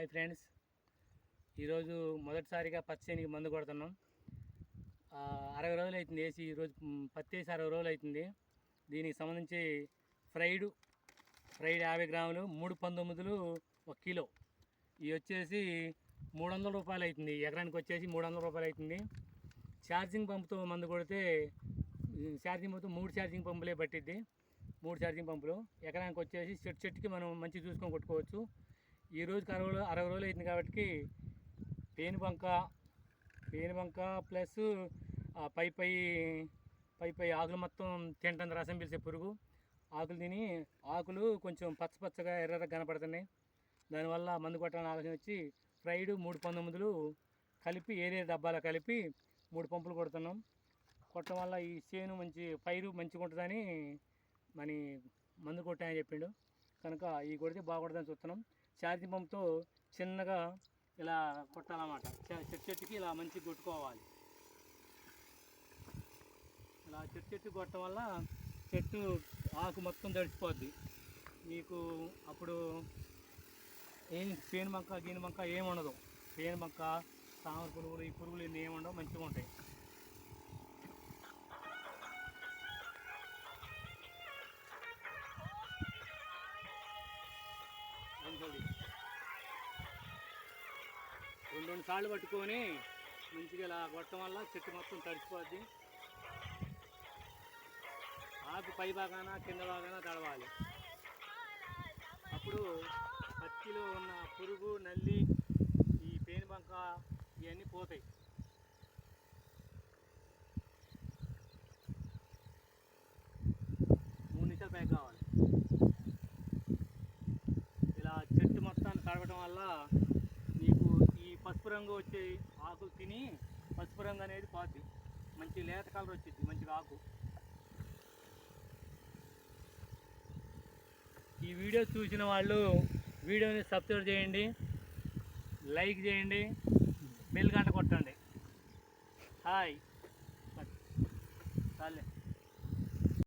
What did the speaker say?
Hi friends. ఈరోజు మొదటిసారిగా పత్తి మందు కొడుతున్నాం. అరవై రోజులు అవుతుంది వేసి ఈరోజు పత్తి వేసి అరవై రోజులు అవుతుంది. దీనికి సంబంధించి ఫ్రైడ్ ఫ్రైడ్ యాభై గ్రాములు మూడు పంతొమ్మిదిలు ఒక కిలో. ఇవి వచ్చేసి మూడు వందల రూపాయలు అవుతుంది. ఎకరానికి వచ్చేసి మూడు వందల రూపాయలు అవుతుంది. ఛార్జింగ్ పంపుతో మందు కొడితే ఛార్జింగ్ పంపుతో మూడు ఛార్జింగ్ పంపులే పట్టిద్ది. మూడు ఛార్జింగ్ పంపులు. ఎకరానికి వచ్చేసి చెట్టు చెట్టుకి మనం మంచి చూసుకొని కొట్టుకోవచ్చు. ఈ రోజుకి అరవై రోజులు అరవై రోజులు అవుతుంది కాబట్టి పేను బంక పేను బంక ప్లస్ ఆ పై పై పై పై ఆకులు మొత్తం తింటుంది రసం పిలిచే పురుగు. ఆకులు తిని ఆకులు కొంచెం పచ్చ పచ్చగా ఎర్రగా కనపడుతున్నాయి. దానివల్ల మందు కొట్టాలని ఆలోచన వచ్చి ఫ్రైడ్ మూడు పంతొమ్మిదిలు కలిపి ఏరే డబ్బాలో కలిపి మూడు పంపులు కొడుతున్నాం. కొట్టడం వల్ల ఈ చేను మంచి పైరు మంచిగా ఉంటుందని మని మందు కొట్టాయని చెప్పిండు. కనుక ఈ కొడితే బాగుంటుందని చూస్తున్నాం. ఛార్జింగ్ పంపుతో చిన్నగా ఇలా కొట్టాలన్నమాట. చెట్టు చెట్టుకి ఇలా మంచిగా కొట్టుకోవాలి. ఇలా చెట్టు చెట్టు కొట్టడం వల్ల చెట్టు ఆకు మొత్తం తడిసిపోద్ది. మీకు అప్పుడు ఏం పేను మంక గీని మంక ఏమి ఉండదు. పేను మంక తామర పురుగులు ఈ పురుగులు ఇన్ని ఏమి ఉండవు మంచిగా ఉంటాయి. రెండు సార్లు పట్టుకొని మంచిగా ఇలా కొట్టడం వల్ల చెట్టు మొత్తం తడిచిపోద్ది ఆకు పై భాగాన కింద భాగాన తడవాలి. అప్పుడు పత్తిలో ఉన్న పురుగు నల్లి ఈ పేను బంక ఇవన్నీ పోతాయి. మూడు నిమిషాలు పైకి కావాలి ఇలా చెట్టు మొత్తాన్ని తడవడం వల్ల పసుపు రంగు వచ్చే ఆకులు తిని పసుపు రంగు అనేది పోద్ది మంచి లేత కలర్ వచ్చింది మంచిగా ఆకు. ఈ వీడియో చూసిన వాళ్ళు వీడియోని సబ్స్క్రైబ్ చేయండి లైక్ చేయండి బెల్ గంట కొట్టండి. హాయ్. చాలే